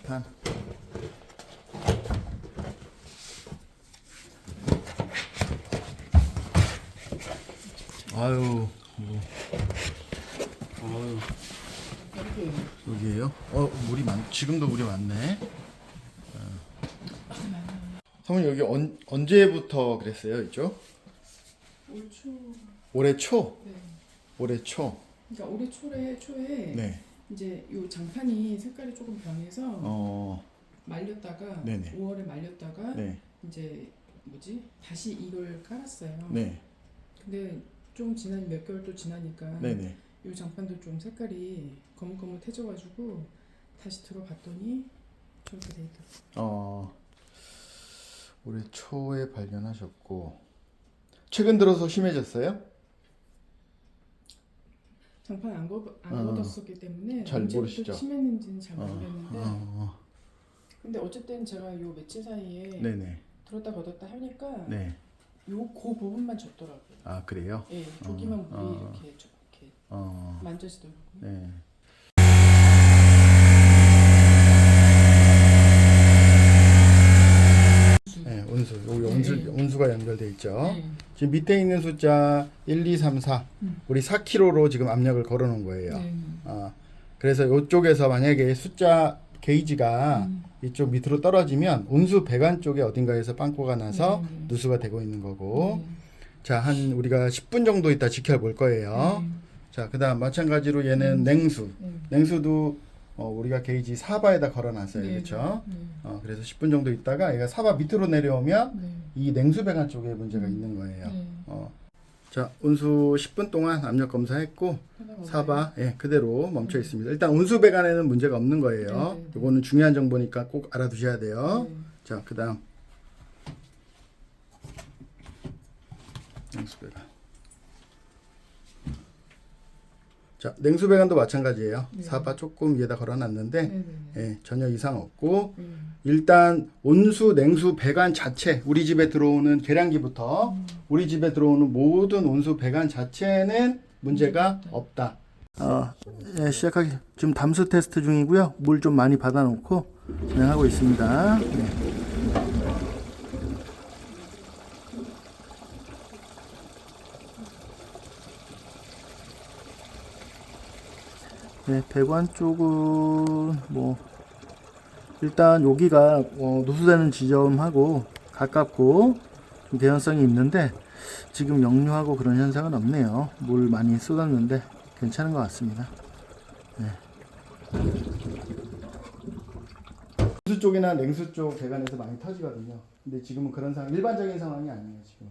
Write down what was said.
장판. 아유, 뭐. 아유. 여기에요? 어, 물이 많, 지금도 물이 많네. 어. 사모님 여기 언, 언제부터 그랬어요, 이쪽? 올 초. 올해 초. 네. 올해 초. 그러니까 올해 초에 초에 네. 이제 요 장판이 색깔이 조금 변해서 어, 말렸다가 네네. 5월에 말렸다가 네, 이제 뭐지 다시 이걸 깔았어요. 네, 근데 좀 지난 몇 개월 또 지나니까 네, 네. 요 장판도 좀 색깔이 거뭇거뭇해져가지고 다시 들어봤더니 저렇게 돼 있더라고. 어, 올해 초에 발견하셨고 최근 들어서 심해졌어요? 장판 안, 어. 걷었었기 때문에 잘 언제부터 모르시죠? 심했는지는 잘 어, 모르겠는데 어, 근데 어쨌든 제가 요 며칠 사이에 네, 네, 들었다 걷었다 하니까 네. 요그 부분만 졌더라고요. 아 그래요? 예, 저기만 물이 어. 이렇게 이렇게 어, 만져지더라고요. 네. 네, 온수. 여기 네. 온수가 연결돼 있죠. 네. 지금 밑에 있는 숫자 1, 2, 3, 4. 음. 우리 4kg로 지금 압력을 걸어 놓은 거예요. 네. 어, 그래서 이쪽에서 만약에 숫자 게이지가 음. 이쪽 밑으로 떨어지면 온수 배관 쪽에 어딘가에서 빵꾸가 나서 네, 네. 누수가 되고 있는 거고 네. 자한 우리가 10분 정도 있다 지켜볼 거예요 자 그다음 마찬가지로 얘는 냉수 네. 냉수도 어, 우리가 게이지 사바에다 걸어놨어요 네. 그렇죠 네. 어, 그래서 10분 정도 있다가 얘가 사바 밑으로 내려오면 네. 이 냉수 배관 쪽에 문제가 음. 있는 거예요 네. 어, 자 온수 10분 동안 압력 검사했고 사바 예, 그대로 멈춰 있습니다. 일단 온수 배관에는 문제가 없는 거예요. 네, 네, 네. 이거는 중요한 정보니까 꼭 알아두셔야 돼요. 네. 자, 그다음 냉수 배관. 자, 냉수 배관도 마찬가지예요. 네. 사바 조금 위에다 걸어놨는데 네. 네. 네. 예, 전혀 이상 없고 네. 일단 온수 냉수 배관 자체 우리 집에 들어오는 계량기부터 음. 우리 집에 들어오는 모든 온수 배관 자체는 문제가 없다. 어, 예, 시작하기 지금 담수 테스트 중이고요. 물 좀 많이 받아놓고 진행하고 있습니다. 네. 네, 배관 쪽은 뭐 일단 여기가 어, 누수되는 지점하고 가깝고 좀 개연성이 있는데 지금 역류하고 그런 현상은 없네요. 물 많이 쏟았는데 괜찮은 것 같습니다. 네. 누수 쪽이나 냉수 쪽 배관에서 많이 터지거든요. 근데 지금은 그런 상황, 일반적인 상황이 아니에요, 지금.